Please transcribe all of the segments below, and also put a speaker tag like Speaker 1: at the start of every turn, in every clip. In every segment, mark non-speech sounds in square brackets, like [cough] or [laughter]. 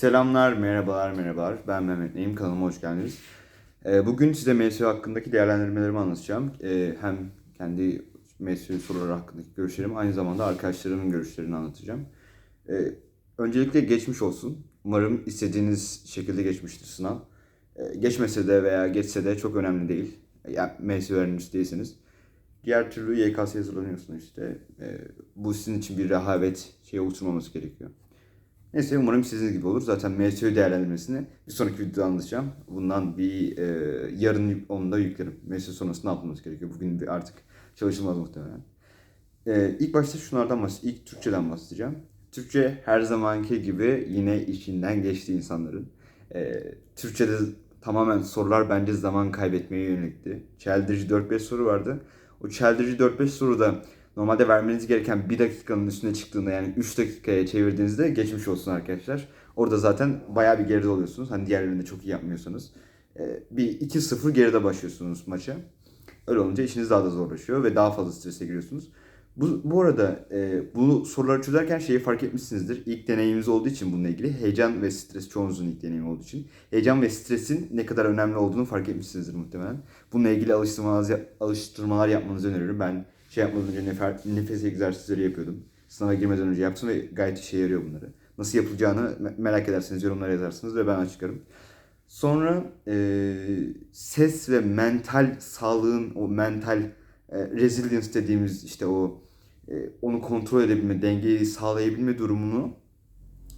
Speaker 1: Selamlar, merhabalar, merhabalar. Ben Mehmet Neyim, kanalıma hoş geldiniz. Ee, Bugün size MSU hakkındaki değerlendirmelerimi anlatacağım. Ee, Hem kendi MSU soruları hakkındaki görüşlerimi, aynı zamanda arkadaşlarımın görüşlerini anlatacağım. Ee, Öncelikle geçmiş olsun. Umarım istediğiniz şekilde geçmiştir sınav. Geçmese de veya geçse de çok önemli değil. Yani MSU öğrencisi değilseniz. Diğer türlü YKS hazırlanıyorsunuz işte. Bu sizin için bir rehavet şeye oturmaması gerekiyor. Neyse umarım sizin gibi olur. Zaten MSU değerlendirmesini bir sonraki videoda anlatacağım. Bundan bir e, yarın onu da yüklerim. MSU sonrası ne yapmamız gerekiyor? Bugün bir artık çalışılmaz muhtemelen. E, ilk başta şunlardan bahsedeceğim. İlk Türkçeden bahsedeceğim. Türkçe her zamanki gibi yine içinden geçti insanların. E, Türkçe'de tamamen sorular bence zaman kaybetmeye yönelikti. Çeldirici 4-5 soru vardı. O çeldirici 4-5 soruda normalde vermeniz gereken 1 dakikanın üstüne çıktığında yani 3 dakikaya çevirdiğinizde geçmiş olsun arkadaşlar. Orada zaten bayağı bir geride oluyorsunuz. Hani diğerlerinde çok iyi yapmıyorsanız. Ee, bir 2-0 geride başlıyorsunuz maça. Öyle olunca işiniz daha da zorlaşıyor ve daha fazla strese giriyorsunuz. Bu, bu arada e, bu soruları çözerken şeyi fark etmişsinizdir. İlk deneyimimiz olduğu için bununla ilgili heyecan ve stres çoğunuzun ilk deneyimi olduğu için heyecan ve stresin ne kadar önemli olduğunu fark etmişsinizdir muhtemelen. Bununla ilgili alıştırmalar, alıştırmalar yapmanızı öneririm. Ben şey yapmadan önce nefes, nefes egzersizleri yapıyordum. Sınava girmeden önce yaptım ve gayet işe yarıyor bunları. Nasıl yapılacağını me- merak ederseniz yorumlara yazarsınız ve ben açıklarım. Sonra e, ses ve mental sağlığın o mental e, resilience dediğimiz işte o e, onu kontrol edebilme, dengeyi sağlayabilme durumunu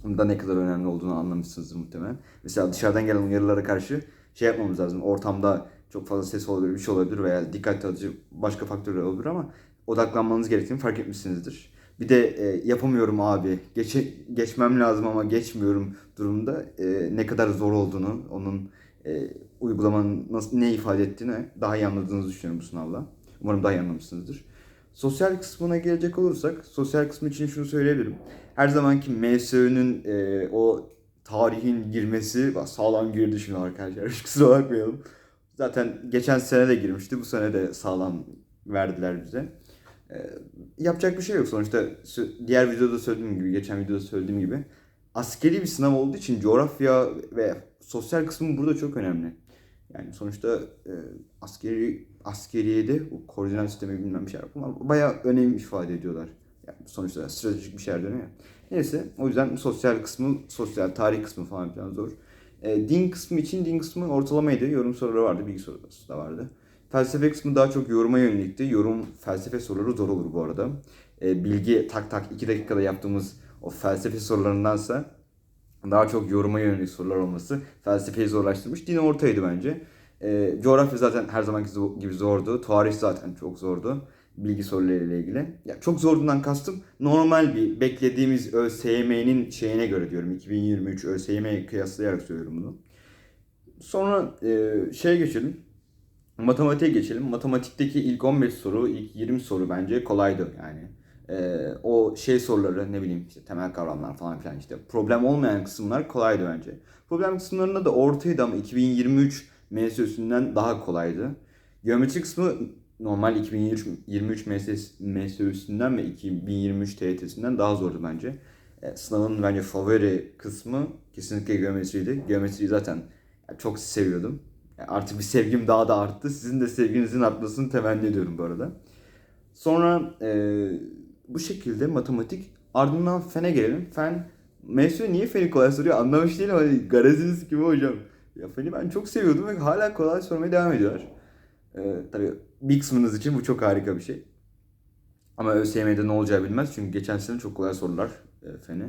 Speaker 1: da ne kadar önemli olduğunu anlamışsınızdır muhtemelen. Mesela dışarıdan gelen uyarılara karşı şey yapmamız lazım. Ortamda çok fazla ses olabilir, bir şey olabilir veya dikkat dağıtıcı başka faktörler olabilir ama odaklanmanız gerektiğini fark etmişsinizdir. Bir de e, yapamıyorum abi, geçe, geçmem lazım ama geçmiyorum durumda e, ne kadar zor olduğunu, onun e, uygulamanın nasıl, ne ifade ettiğini daha iyi anladığınızı düşünüyorum bu sınavla. Umarım daha iyi anlamışsınızdır. Sosyal kısmına gelecek olursak, sosyal kısmı için şunu söyleyebilirim. Her zamanki MSÖ'nün e, o tarihin girmesi sağlam girdi şimdi arkadaşlar. Hiç [laughs] kusura bakmayalım. Zaten geçen sene de girmişti. Bu sene de sağlam verdiler bize. E, yapacak bir şey yok. Sonuçta diğer videoda söylediğim gibi, geçen videoda söylediğim gibi askeri bir sınav olduğu için coğrafya ve sosyal kısmı burada çok önemli. Yani sonuçta e, askeri askeriyede o koordinat sistemi bilmem bir şeyler bunlar bayağı önem ifade ediyorlar. Yani sonuçta stratejik bir şeyler dönüyor. Neyse o yüzden sosyal kısmı, sosyal tarih kısmı falan filan zor. E, din kısmı için din kısmı ortalamaydı. Yorum soruları vardı, bilgi soruları da vardı. Felsefe kısmı daha çok yoruma yönelikti. Yorum, felsefe soruları zor olur bu arada. E, bilgi tak tak 2 dakikada yaptığımız o felsefe sorularındansa daha çok yoruma yönelik sorular olması felsefeyi zorlaştırmış. Din ortaydı bence. E, coğrafya zaten her zamanki gibi zordu. Tarih zaten çok zordu. Bilgi sorularıyla ilgili. Ya çok zorduğundan kastım normal bir beklediğimiz ÖSYM'nin şeyine göre diyorum. 2023 ÖSYM'ye kıyaslayarak söylüyorum bunu. Sonra e, şeye geçelim. Matematiğe geçelim. Matematikteki ilk 15 soru, ilk 20 soru bence kolaydı yani. Ee, o şey soruları ne bileyim işte temel kavramlar falan filan işte problem olmayan kısımlar kolaydı bence. Problem kısımlarında da ortaydı ama 2023 MSÜ'sünden daha kolaydı. Geometri kısmı normal 2023 MS, MSÜ'sünden ve 2023 TYT'sinden daha zordu bence. Ee, sınavın bence favori kısmı kesinlikle geometriydi. Geometriyi zaten çok seviyordum. Artık bir sevgim daha da arttı. Sizin de sevginizin artmasını temenni ediyorum bu arada. Sonra e, bu şekilde matematik. Ardından fene gelelim. Fen, MSU niye feni kolay soruyor anlamış değilim. Hani gareziniz gibi hocam. Ya feni ben çok seviyordum ve hala kolay sormaya devam ediyorlar. E, tabii bir kısmınız için bu çok harika bir şey. Ama ÖSYM'de ne olacağı bilmez. Çünkü geçen sene çok kolay sorular e, feni.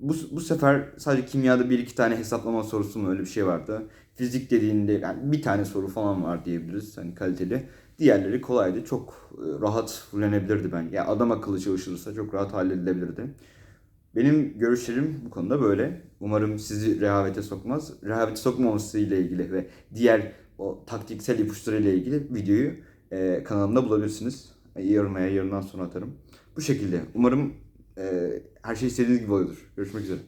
Speaker 1: Bu, bu sefer sadece kimyada bir iki tane hesaplama sorusu mu öyle bir şey vardı. Fizik dediğinde yani bir tane soru falan var diyebiliriz hani kaliteli. Diğerleri kolaydı. Çok e, rahat fullenebilirdi ben. Yani adam akıllı çalışılırsa çok rahat halledilebilirdi. Benim görüşlerim bu konuda böyle. Umarım sizi rehavete sokmaz. Rehavete sokmaması ile ilgili ve diğer o taktiksel ipuçları ile ilgili videoyu e, kanalımda bulabilirsiniz. E, Yorumaya yarından sonra atarım. Bu şekilde. Umarım e, her şey istediğiniz gibi oluyordur. Görüşmek üzere.